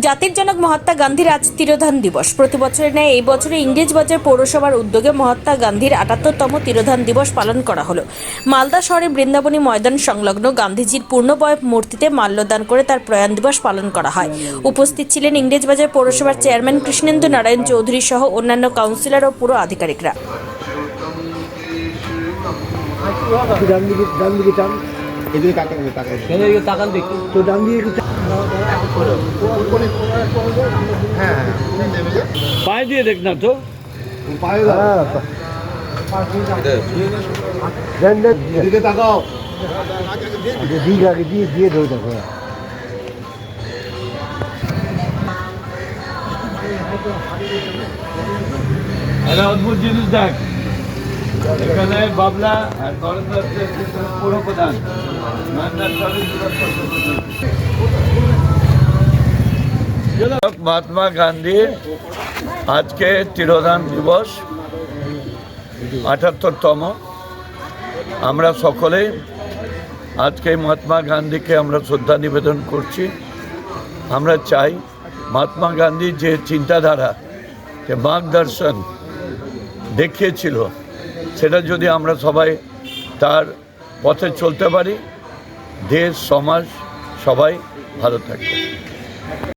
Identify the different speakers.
Speaker 1: জাতির জনক মহাত্মা গান্ধীর আজ তিরোধান দিবস। প্রতি বছরের ন্যায় এই বছরে ইংরেজবাজার পৌরসভার উদ্যোগে মহাত্মা গান্ধীর আটাত্তরতম তিরোধান দিবস পালন করা হলো। মালদা শহরে বৃন্দাবনী ময়দান সংলগ্ন গান্ধীজির পূর্ণবয় মূর্তিতে মাল্যদান করে তার প্রয়াণ দিবস পালন করা হয়। উপস্থিত ছিলেন ইংরেজবাজার পৌরসভার চেয়ারম্যান কৃষ্ণেন্দু নারায়ণ চৌধুরী সহ অন্যান্য কাউন্সিলর ও পুরো আধিকারিকরা।
Speaker 2: দিকে দিকে
Speaker 3: এদিকে তাকান। তাকান
Speaker 4: এদিকে তাকান দেখি
Speaker 2: তো ডান দিকে
Speaker 3: হ্যাঁ
Speaker 4: পায়ে দিয়ে দেখ না তো।
Speaker 3: পায়ে
Speaker 2: হ্যাঁ
Speaker 3: তাকাও।
Speaker 2: দিয়ে আগে দিয়ে দিয়ে ধরে দেখো।
Speaker 4: অদ্ভুত জিনিস দেখ। এখানে বাবলা আর মহাত্মা গান্ধীর আজকে তিরোধান দিবস, আটাত্তরতম। আমরা সকলে আজকে মহাত্মা গান্ধীকে আমরা শ্রদ্ধা নিবেদন করছি। আমরা চাই মহাত্মা গান্ধী যে চিন্তাধারা, যে মার্গদর্শন দেখিয়েছিল সেটা যদি আমরা সবাই তার পথে চলতে পারি দেশ সমাজ সবাই ভালো থাকবে।